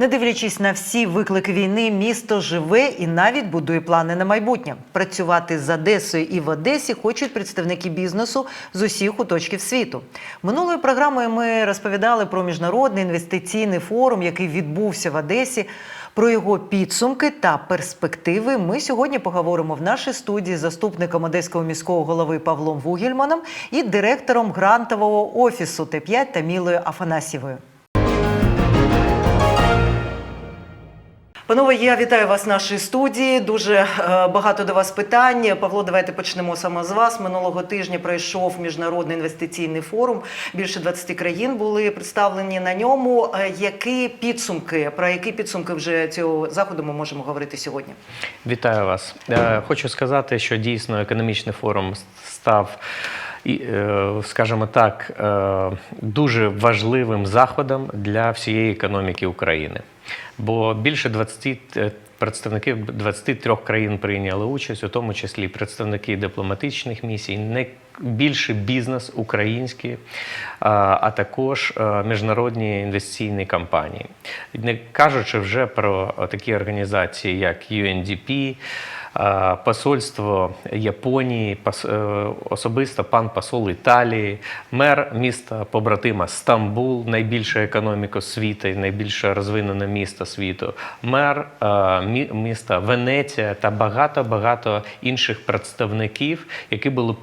Не дивлячись на всі виклики війни, місто живе і навіть будує плани на майбутнє. Працювати з Одесою і в Одесі хочуть представники бізнесу з усіх куточків світу. Минулою програмою ми розповідали про міжнародний інвестиційний форум, який відбувся в Одесі. Про його підсумки та перспективи ми сьогодні поговоримо в нашій студії з заступником одеського міського голови Павлом Вугільманом і директором грантового офісу Т5 Тамілою Афанасьєвою. Панове, я вітаю вас в нашій студії. Дуже е, багато до вас питань. Павло, давайте почнемо саме з вас. Минулого тижня пройшов міжнародний інвестиційний форум. Більше 20 країн були представлені на ньому. Е, Які підсумки про які підсумки вже цього заходу ми можемо говорити сьогодні? Вітаю вас. Е, Хочу сказати, що дійсно економічний форум став. І, скажімо так, дуже важливим заходом для всієї економіки України. Бо більше 20 е, представників 23 країн прийняли участь, у тому числі представники дипломатичних місій, не більше бізнес український, а а також е, міжнародні інвестиційні компанії. Не кажучи вже про е, такі організації, як UNDP, е, Посольство Японії, е, особисто пан посол Італії, мер міста побратима Стамбул, найбільша економіка світу найбільше розвинене місто світу, мер міста Венеція та багато-багато інших представників, які були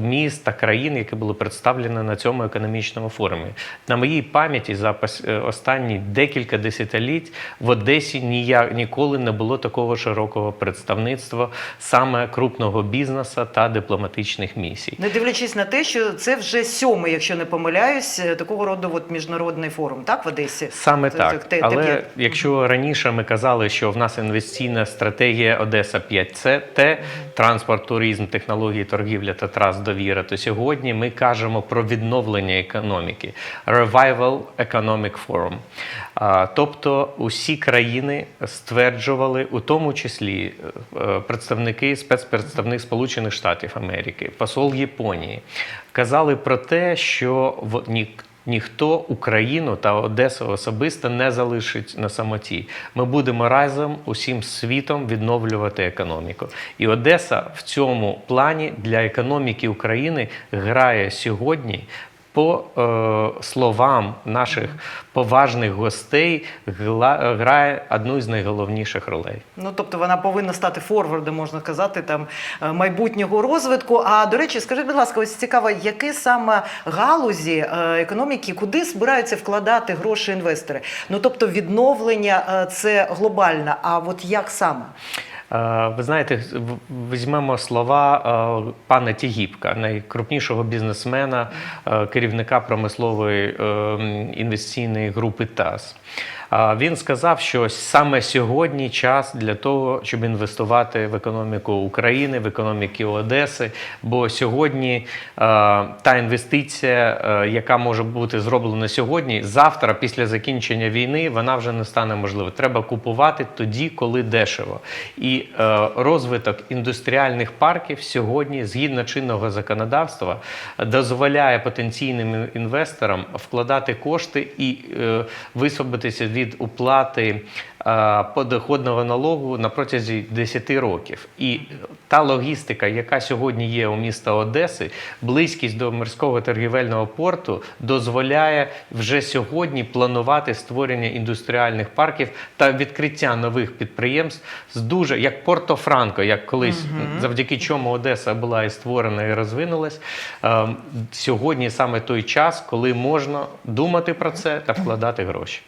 міст та країн, які були представлені на цьому економічному форумі. На моїй пам'яті за е, останні декілька десятиліть в Одесі ніяк ніколи не було такого широкого представництва саме крупного бізнесу та дипломатичних місій. Не дивлячись на те, що це вже сьомий, якщо не помиляюсь, е, такого роду от міжнародний форум, так в Одесі? Саме Це- так. те- Але те- якщо раніше ми казали, що в нас інвестиційна стратегія Одеса 5 Т, транспорт, туризм, технології, торгівля та трас довіра, то сьогодні ми кажемо про відновлення економіки Revival Economic Forum. Тобто усі країни стверджували, у тому числі е, представники спецпредставник Сполучених Штатів Америки, посол Японії, казали про те, що в ні. Ніхто Україну та Одесу особисто не залишить на самоті. Ми будемо разом усім світом відновлювати економіку. І Одеса в цьому плані для економіки України грає сьогодні. По е, словам наших поважних гостей, гла- грає одну з найголовніших ролей. Ну, тобто вона повинна стати форвардом, можна сказати, там е, майбутнього розвитку. А до речі, скажіть, будь ласка, ось цікаво, які саме галузі е, економіки, куди збираються вкладати гроші інвестори? Ну тобто відновлення е, це глобально. А от як саме? Е, Ви знаєте, візьмемо слова е, пана Тігіпка, найкрупнішого бізнесмена, е, керівника промислової е, інвестиційної групи ТАС. Він сказав, що саме сьогодні час для того, щоб інвестувати в економіку України, в економіки Одеси. Бо сьогодні та інвестиція, е, яка може бути зроблена сьогодні, завтра, після закінчення війни, вона вже не стане можливою. Треба купувати тоді, коли дешево. І е, розвиток індустріальних парків сьогодні, згідно чинного законодавства, дозволяє потенційним інвесторам вкладати кошти і е, висвободитися від уплати е, подоходного налогу на протязі 10 років. І та логістика, яка сьогодні є у міста Одеси, близькість до морського торгівельного порту дозволяє вже сьогодні планувати створення індустріальних парків та відкриття нових підприємств з дуже як Порто-Франко, як колись завдяки чому Одеса була і створена і розвинулась. Е, Сьогодні саме той час, коли можна думати про це та вкладати гроші.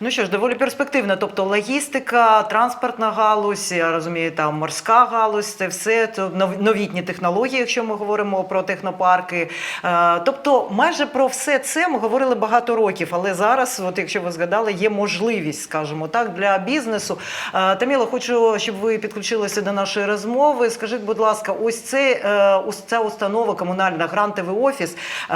Ну що ж, доволі перспективно. Тобто логістика, транспортна галузь, я розумію, там морська галузь, це все це нов- новітні технології, якщо ми говоримо про технопарки. Е, Тобто, майже про все це ми говорили багато років, але зараз, от якщо ви згадали, є можливість, скажімо так, для бізнесу. Е, Таміло, хочу, щоб ви підключилися до нашої розмови. Скажіть, будь ласка, ось це е, ось ця установа комунальна грантовий офіс, е,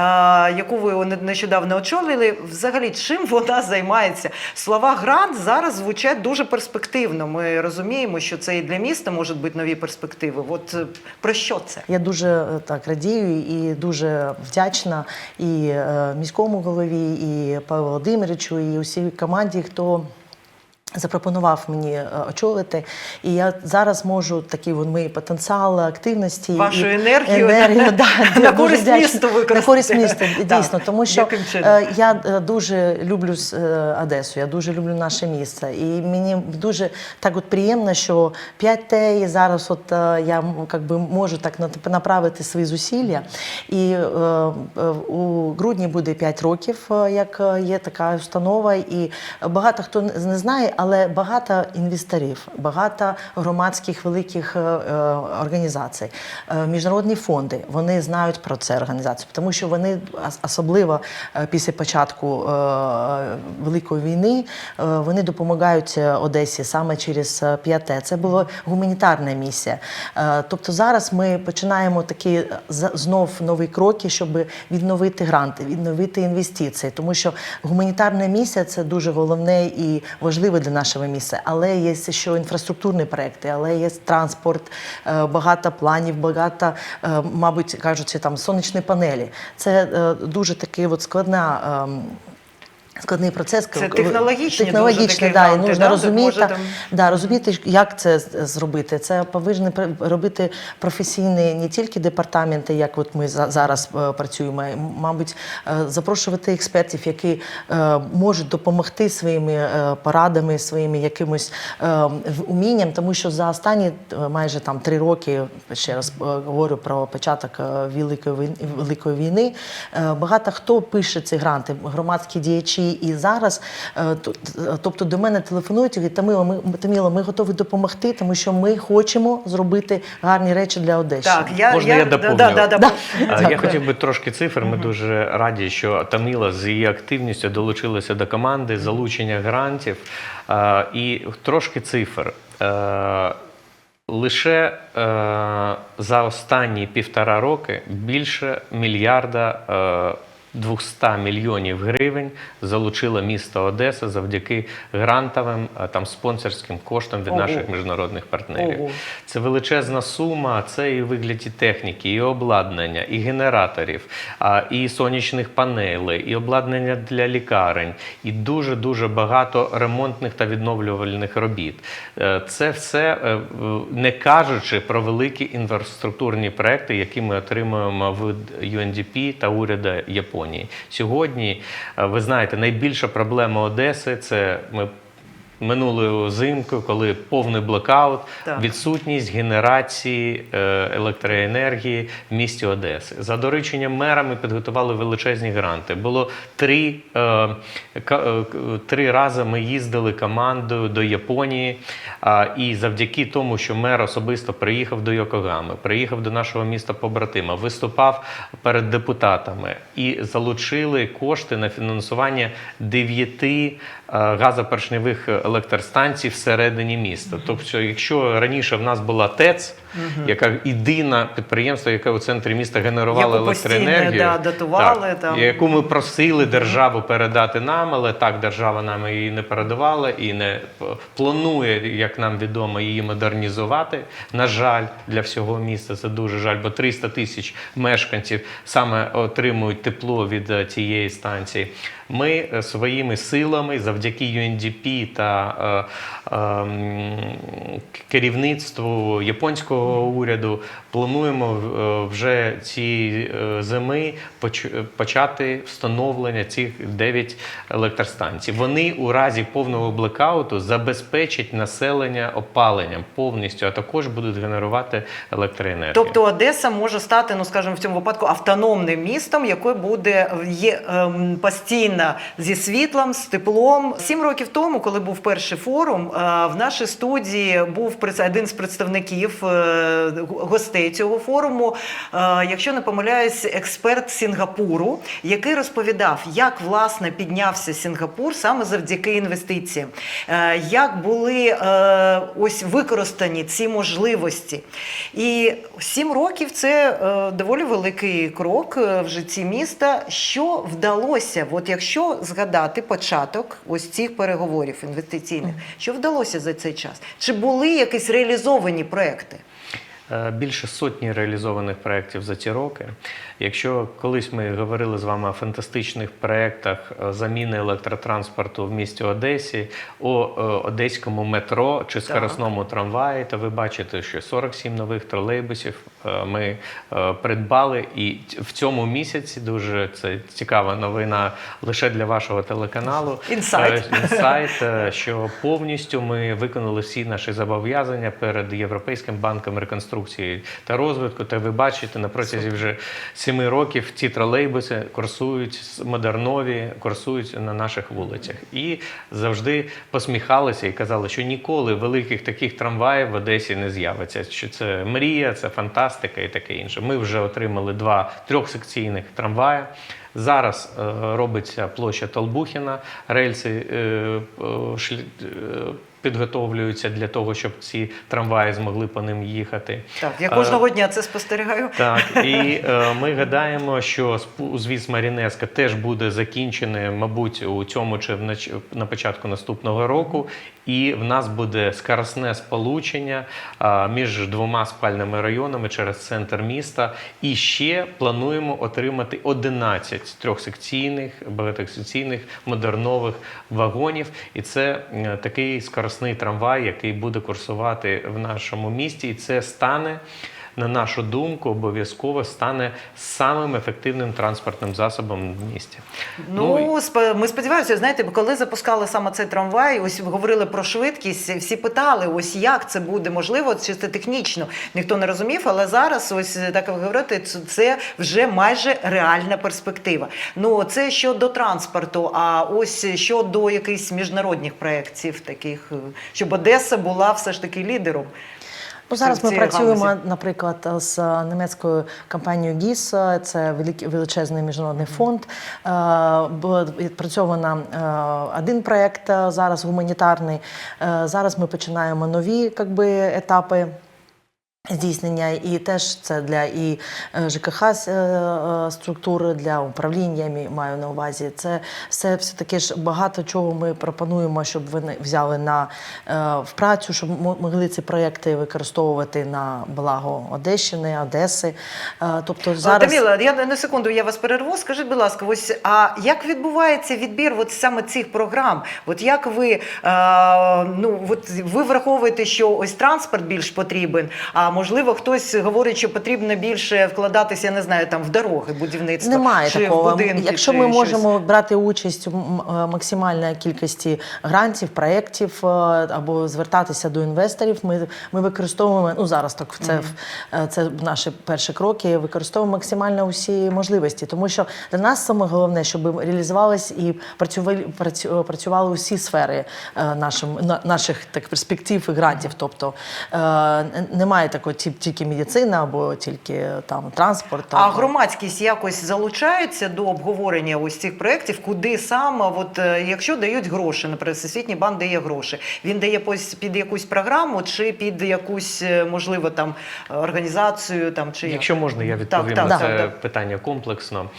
яку ви не- нещодавно очолили. Взагалі, чим вона займається? Слова грант зараз звучать дуже перспективно. Ми розуміємо, що це і для міста можуть бути нові перспективи. От е, про що це? Я дуже е, так радію і дуже вдячна і е, міському голові, і Павлу Володимировичу, і усій команді, хто Запропонував мені е, очолити, і я зараз можу такий вон мій потенціал активності Вашу і енергію енергію да, на користь місту використати. на користь міста, дійсно, тому що е, я е, дуже люблю Одесу, я дуже люблю наше місце. І мені дуже так от приємно, що 5Т і зараз от я как би, можу так направити свої зусилля. І у грудні буде 5 років, як є така установа, і багато хто не знає, але багато інвесторів, багато громадських великих е, е, організацій, е, міжнародні фонди, вони знають про це організацію, тому що вони особливо після початку Великої війни вони допомагають Одесі саме через 5Т. Це була гуманітарна місія. Тобто зараз ми починаємо такі знов нові кроки, щоб відновити гранти, відновити інвестиції, тому що гуманітарна місія це дуже головне і важливе для нашого міста. Але є ще інфраструктурні проекти, але є транспорт, е, багато планів, багато, е, мабуть, кажучи, там сонячні панелі. Це е, дуже таки от складна. Складний процес Це технологічний, такі да, і нужно да, розуміти, там- да, розуміти, як це зробити. Це повинні робити професійні не тільки департаменти, як от ми за- зараз е, працюємо, мабуть, е, запрошувати експертів, які е, можуть допомогти своїми порадами, своїми якимось умінням, тому що за останні майже там три роки, ще раз говорю про початок Великої війни, Великої війни, багато хто пише ці гранти, громадські діячі. І зараз, е, тобто до мене телефонують і говорять, Тамила, ми, Таміла, ми готові допомогти, тому що ми хочемо зробити гарні речі для Одещини. Так, я, Можна я доповню? Да, да, да, Да. Я хотів би трошки цифр. Ми дуже раді, що Таміла з її активністю долучилася до команди залучення грантів. І трошки цифр. Е, Лише е, за останні півтора роки більше мільярда е, 200 мільйонів гривень залучило місто Одеса завдяки грантовим е, там спонсорським коштам від Ого. наших міжнародних партнерів. Ого. Це величезна сума, це і вигляді техніки, і обладнання, і генераторів, і сонячних панелей, і обладнання для лікарень, і дуже дуже багато ремонтних та відновлювальних робіт. Е, Це все е, не кажучи про великі інфраструктурні проекти, які ми отримуємо від UNDP та уряду Японії. Сьогодні е, ви знаєте, найбільша проблема Одеси це ми. Минулої взимку, коли повний блокаут, Так. відсутність генерації е, електроенергії в місті Одеси. За дорученням мера ми підготували величезні гранти. Було три, е, е, три рази ми їздили командою до Японії. І завдяки тому, що мер особисто приїхав до Йокогами, приїхав до нашого міста побратима, виступав перед депутатами і залучили кошти на фінансування дев'яти газопершневих електростанцій всередині міста. Тобто, якщо раніше в нас була ТЕЦ, яка єдина підприємство, яке у центрі міста генерувало Яку електроенергію, да, дотували, так, там. яку ми просили державу передати нам, але так держава нам її не передавала і не планує, як нам відомо, її модернізувати. На жаль, для всього міста це дуже жаль, бо 300 тисяч мешканців саме отримують тепло від е, цієї станції. Ми е, своїми силами, завдяки UNDP та е, е, керівництву японського уряду, плануємо е, вже цієї е, зими поч- почати встановлення цих 9 електростанцій. Вони у разі повного блекауту забезпечать населення опаленням повністю, а також будуть генерувати електроенергію. Тобто Одеса може стати, ну скажімо, в цьому випадку автономним містом, яке буде є ем, постійно зі світлом, з теплом. Сім років тому, коли був перший форум, е, в нашій студії був один з представників е, гостей цього форуму. е, якщо не помиляюсь, експерт Сінгапуру, який розповідав, як власне піднявся Сінгапур саме завдяки інвестиціям, як були ось використані ці можливості. І сім років це доволі великий крок в житті міста. Що вдалося, от якщо згадати початок ось цих переговорів інвестиційних, що вдалося за цей час? Чи були якісь реалізовані проекти? е, більше сотні реалізованих проєктів за ці роки. Якщо колись ми говорили з вами о фантастичних проєктах е, заміни електротранспорту в місті Одесі, о е, одеському метро чи скоростному трамваї, то ви бачите, що 47 нових тролейбусів е, ми придбали. І в цьому місяці дуже це цікава новина лише для вашого телеканалу. Інсайт. Інсайт, що повністю ми виконали всі наші зобов'язання перед Європейським банком реконструкції та розвитку. Та ви бачите, на протязі вже семи років ці тролейбуси курсують модернові, курсують на наших вулицях. І завжди посміхалися і казали, що ніколи великих таких трамваїв в Одесі не з'явиться. Що це мрія, це фантастика і таке інше. Ми вже отримали два трьохсекційних трамваї. Зараз е, робиться площа Толбухіна, рельси е, е, підготовлюються для того, щоб ці трамваї змогли по ним їхати. Так, я Е, кожного дня це спостерігаю. так, і е, ми гадаємо, що звіз Марінеска теж буде закінчений, мабуть, у цьому чи в на початку наступного року. І в нас буде скоростне сполучення а, між двома спальними районами через центр міста. І ще плануємо отримати 11 трьохсекційних, багатосекційних модернових вагонів. І це е, такий скоростний трамвай, який буде курсувати в нашому місті. І це стане на нашу думку, обов'язково стане самим ефективним транспортним засобом в місті. Ну, сп- ми сподіваємося, знаєте, коли запускали саме цей трамвай, ось говорили про швидкість, всі питали, ось як це буде можливо, чи це технічно. Ніхто не розумів, але зараз, ось так ви говорите, це- вже майже реальна перспектива. Ну, це щодо транспорту, а ось щодо якихось міжнародних проєктів, таких, щоб Одеса була все ж таки лідером. Ну, зараз ми працюємо, галузі. наприклад, з німецькою компанією ГІС, це величезний міжнародний фонд. Е, відпрацьовано е, один проєкт е, зараз гуманітарний. Зараз ми починаємо нові якби, етапи. Здійснення і теж це для і е, ЖКХ е, е, структури для управління маю на увазі. Це все все таки ж багато чого ми пропонуємо, щоб вони взяли на в працю, щоб могли ці проекти використовувати на благо Одещини, Одеси. Тобто зараз Таміла, я на секунду я вас перерву. Скажіть, будь ласка, ось а як відбувається відбір от саме цих програм? От як ви е, ну от ви враховуєте, що ось транспорт більш потрібен, а можливо, хтось говорить, що потрібно більше вкладатися, я не знаю, там в дороги, будівництво Немає чи такого. в будинки. Якщо чи ми щось? можемо брати участь м- е, максимальній кількості грантів, проєктів е, або звертатися до інвесторів, ми, ми використовуємо ну зараз так це, в- е, це наші перші кроки. Використовуємо максимально усі можливості, тому що для нас саме головне, щоб реалізувались і працювали працю- працювали усі сфери нашим на- наших так перспектив і грантів. Тобто немає такого ті- тільки медицина або тільки там транспорт. А громадськість якось залучається до обговорення ось цих проєктів, куди саме, от е, якщо дають гроші, наприклад, Всесвітній банк дає гроші, він дає під якусь програму чи під якусь е, можливо там організацію, там чи як? Якщо можна, я Так, відповім так, на так, це так. питання комплексно.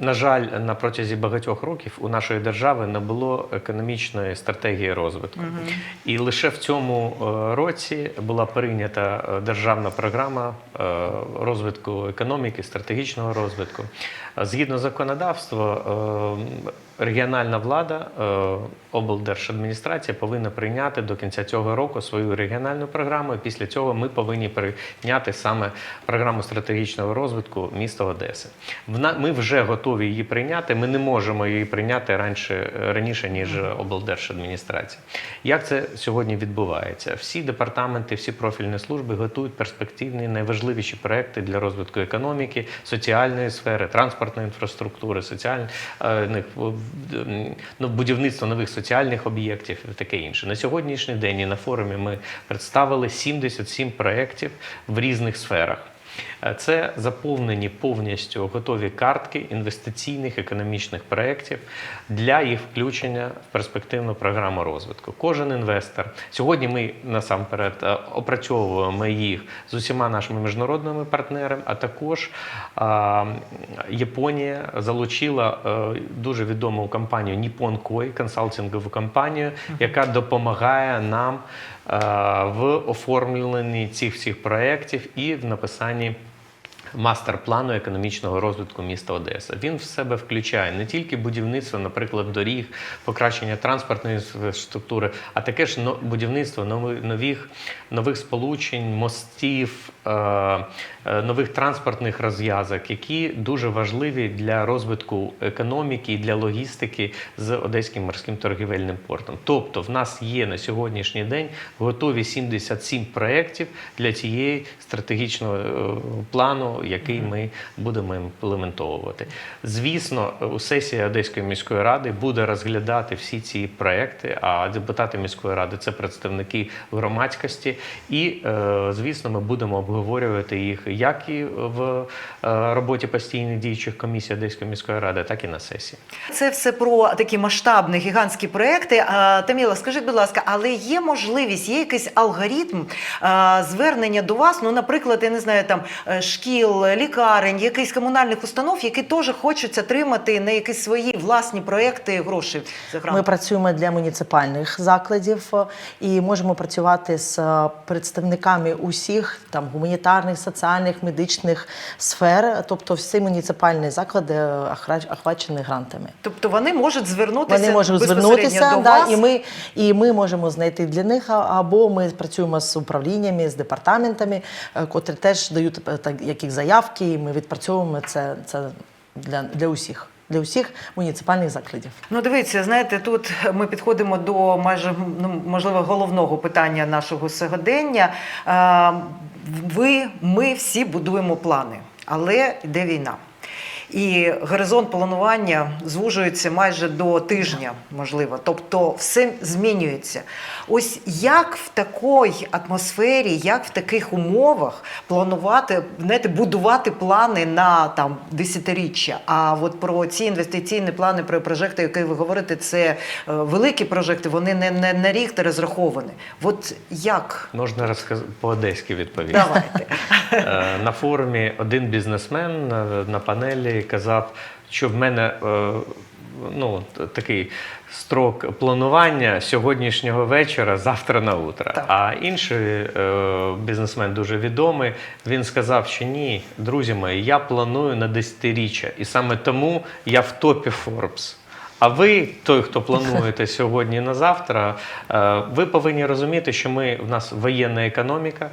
На жаль, на протязі багатьох років у нашої держави не було економічної стратегії розвитку. І лише в цьому е, році була прийнята е, державна програма е, розвитку економіки, стратегічного розвитку. Згідно законодавства, е, регіональна влада, е, облдержадміністрація повинна прийняти до кінця цього року свою регіональну програму. І після цього ми повинні прийняти саме програму стратегічного розвитку міста Одеси. Ми вже готові її прийняти. Ми не можемо її прийняти раніше, раніше ніж облдержадміністрація. Як це сьогодні відбувається? Всі департаменти, всі профільні служби готують перспективні найважливіші проекти для розвитку економіки, соціальної сфери, транспортної інфраструктури, соціальних е, ну, будівництва нових соціальних об'єктів і таке інше. На сьогоднішній день і на форумі ми представили 77 проєктів в різних сферах. Це заповнені повністю готові картки інвестиційних економічних проєктів для їх включення в перспективну програму розвитку. Кожен інвестор сьогодні ми насамперед е, опрацьовуємо їх з усіма нашими міжнародними партнерами, а також Японія залучила е, дуже відому компанію Nippon Koi, консалтингову компанію, яка допомагає нам в оформленні цих всіх проєктів і в написанні. Мастер-плану економічного розвитку міста Одеса. Він в себе включає не тільки будівництво, наприклад, доріг, покращення транспортної інфраструктури, а таке ж будівництво нових, нових сполучень, мостів, е, е, нових транспортних розв'язок, які дуже важливі для розвитку економіки і для логістики з Одеським морським торгівельним портом. Тобто, в нас є на сьогоднішній день готові 77 проєктів для цієї стратегічного е, плану, який ми будемо імплементовувати. Звісно, у сесії Одеської міської ради буде розглядати всі ці проекти. А депутати міської ради це представники громадськості, і е, звісно, ми будемо обговорювати їх як і в е, роботі постійних діючих комісій Одеської міської ради, так і на сесії. Це все про такі масштабні гігантські проекти. Таміла, скажіть, будь ласка, але є можливість, є якийсь алгоритм звернення до вас? Ну, наприклад, я не знаю, там е, шкіл, лікарень, якихось комунальних установ, які теж хочуть отримати на якісь свої власні проекти гроші? Ми працюємо для муніципальних закладів е, і можемо працювати з е, представниками усіх там гуманітарних, соціальних, медичних сфер. Тобто всі муніципальні заклади е, охвачені грантами. Тобто вони можуть звернутися Вони можуть звернутися, до да, вас. і ми і ми можемо знайти для них, або ми працюємо з управліннями, з департаментами, е, котрі теж дають е, так яких заявки, і ми відпрацьовуємо це, це для, для усіх, для усіх муніципальних закладів. Ну, дивіться, знаєте, тут ми підходимо до майже ну, можливо головного питання нашого сьогодення. Ви, ми всі будуємо плани, але йде війна. І горизонт планування звужується майже до тижня, можливо. Тобто все змінюється. Ось як в такій атмосфері, як в таких умовах планувати, знаєте, будувати плани на там десятиріччя. А от про ці інвестиційні плани, про прожекти, які ви говорите, це е, великі прожекти, вони не, не на рік розраховані. От як? Можна розказ... по-одеськи відповісти. Давайте. Е, На форумі один бізнесмен на, на панелі казав, що в мене е, ну, такий строк планування сьогоднішнього вечора, завтра на утро. Так. А інший е, бізнесмен дуже відомий. Він сказав, що ні, друзі мої, я планую на десятиріччя, і саме тому я в топі Forbes. А ви, той, хто плануєте сьогодні на завтра, е, ви повинні розуміти, що ми в нас воєнна економіка.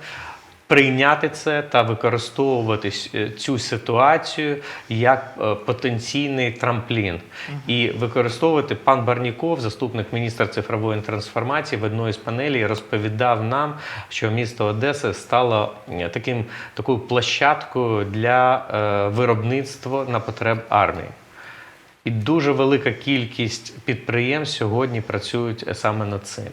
Прийняти це та використовувати е, цю ситуацію як е, потенційний трамплін, і використовувати пан Барніков, заступник міністра цифрової трансформації, в одній з панелей розповідав нам, що місто Одеса стало е, таким такою площадкою для е, виробництва на потреб армії. І дуже велика кількість підприємств сьогодні працюють саме над цим.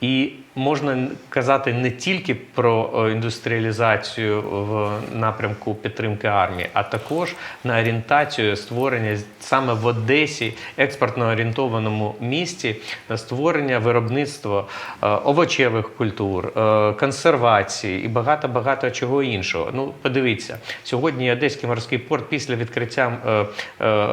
І можна казати не тільки про е, індустріалізацію в напрямку підтримки армії, а також на орієнтацію створення саме в Одесі, експортно орієнтованому місті, на створення виробництва е, овочевих культур, е, консервації і багато багато чого іншого. Ну, подивіться, сьогодні Одеський морський порт після відкриття е, е,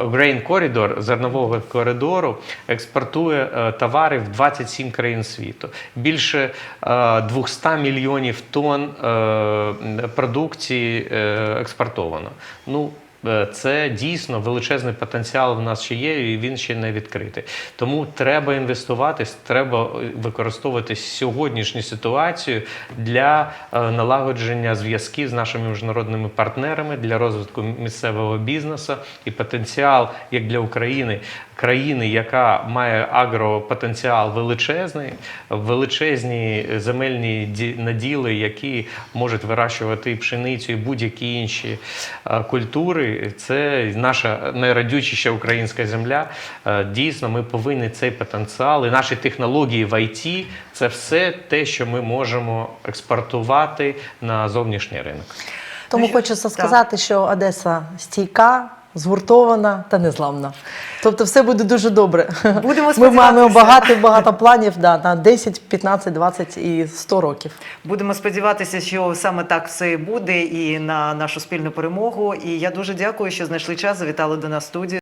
Grain Corridor, зернового коридору, експортує е, товари в 27 країн світу. Більше е, 200 мільйонів тонн е, продукції е, експортовано. Ну, е, це дійсно величезний потенціал в нас ще є, і він ще не відкритий. Тому треба інвестувати, треба е, використовувати сьогоднішню ситуацію для е, налагодження зв'язків з нашими міжнародними партнерами для розвитку місцевого бізнесу і потенціал як для України. Країни, яка має агропотенціал величезний, величезні земельні наділи, які можуть вирощувати пшеницю, і будь-які інші е, культури. Це наша найрадючіша українська земля. Е, Дійсно, ми повинні цей потенціал і наші технології в ІТ – це все те, що ми можемо експортувати на зовнішній ринок. Тому що- хочеться сказати, що Одеса стійка, згуртована та незламна. Тобто все буде дуже добре. Будемо Ми маємо багато багато планів да, на 10, 15, 20 і 100 років. Будемо сподіватися, що саме так все і буде, і на нашу спільну перемогу. І я дуже дякую, що знайшли час, завітали до нас студію.